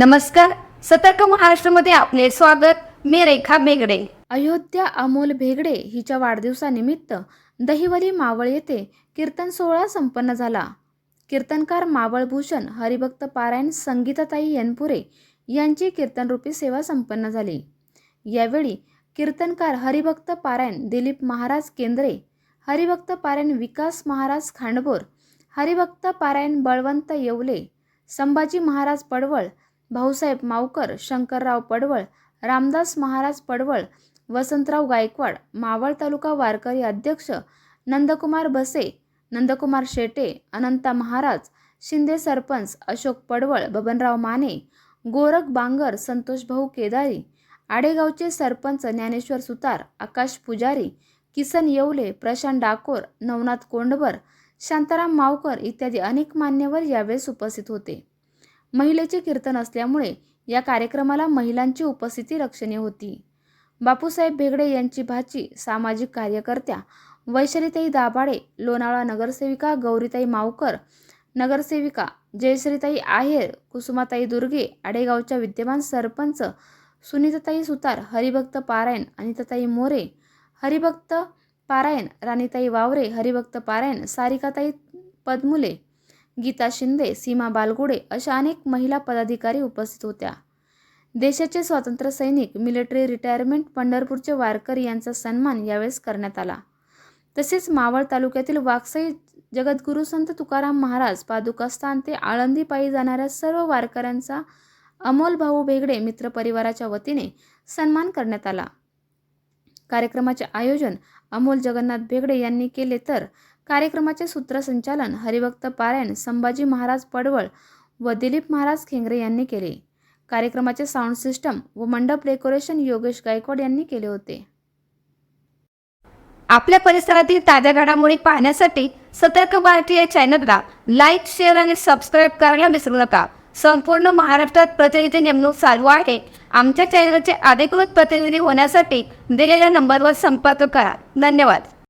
नमस्कार सतर्क महाराष्ट्रामध्ये आपले स्वागत. मी रेखा बेगडे. अयोध्या अमोल भेगडे हिच्या वाढदिवसानिमित्त दहिवली मावळ येथे कीर्तन सोहळा संपन्न झाला. कीर्तनकार मावळभूषण हरिभक्त पारायण संगीताताई यनपुरे यांची कीर्तनरूपी सेवा संपन्न झाली. यावेळी कीर्तनकार हरिभक्त पारायण दिलीप महाराज केंद्रे हरिभक्त पारायण विकास महाराज खांडबोर हरिभक्त पारायण बळवंत येवले संभाजी महाराज पडवळ भाऊसाहेब मावकर शंकरराव पडवळ रामदास महाराज पडवळ वसंतराव गायकवाड मावळ तालुका वारकरी अध्यक्ष नंदकुमार बसे नंदकुमार शेटे अनंता महाराज शिंदे सरपंच अशोक पडवळ बबनराव माने गोरख बांगर संतोष भाऊ केदारी आडेगावचे सरपंच ज्ञानेश्वर सुतार आकाश पुजारी किसन येवले प्रशांत डाकोर नवनाथ कोंडबर शांताराम मावकर इत्यादी अनेक मान्यवर यावेळेस उपस्थित होते. महिलेचे कीर्तन असल्यामुळे या कार्यक्रमाला महिलांची उपस्थिती लक्षणीय होती. बापूसाहेब भेगडे यांची भाची सामाजिक कार्यकर्त्या वैशालीताई दाभाडे लोणावळा नगरसेविका गौरीताई मावकर नगरसेविका जयश्रीताई आहेर कुसुमाताई दुर्गे आडेगावच्या विद्यमान सरपंच सुनीताताई सुतार हरिभक्त पारायण अनिताताई मोरे हरिभक्त पारायण राणीताई वावरे हरिभक्त पारायण सारिकाताई पद्मुले गीता शिंदे सीमा बालगुडे अशा अनेक महिला पदाधिकारी उपस्थित होत्या. देशाचे स्वातंत्र्य सैनिक मिलिटरी रिटायरमेंट पंढरपूरचे वारकरी यांचा सन्मान यावेळेस करण्यात आला. तसेच मावळ तालुक्यातील वाकसाई जगद्गुरू संत तुकाराम महाराज पादुकास्थान ते आळंदी पायी जाणाऱ्या सर्व वारकऱ्यांचा अमोल भाऊ भेगडे मित्र परिवाराच्या वतीने सन्मान करण्यात आला. कार्यक्रमाचे आयोजन अमोल जगन्नाथ भेगडे यांनी केले तर कार्यक्रमाचे सूत्रसंचालन हरिभक्त पारायण संभाजी महाराज पडवळ व दिलीप महाराज खेंगरे यांनी केले. कार्यक्रमाचे साऊंड सिस्टम व मंडप डेकोरेशन योगेश गायकवाड यांनी केले होते. आपल्या परिसरातील ताज्या घडामोडी पाहण्यासाठी सतर्क भारती या चॅनलला लाईक शेअर आणि सबस्क्राईब करायला विसरू नका. संपूर्ण महाराष्ट्रात प्रतिनिधी नेमणूक चालू आहे. आमच्या चॅनलचे अधिकृत प्रतिनिधी होण्यासाठी दिलेल्या नंबरवर संपर्क करा. धन्यवाद.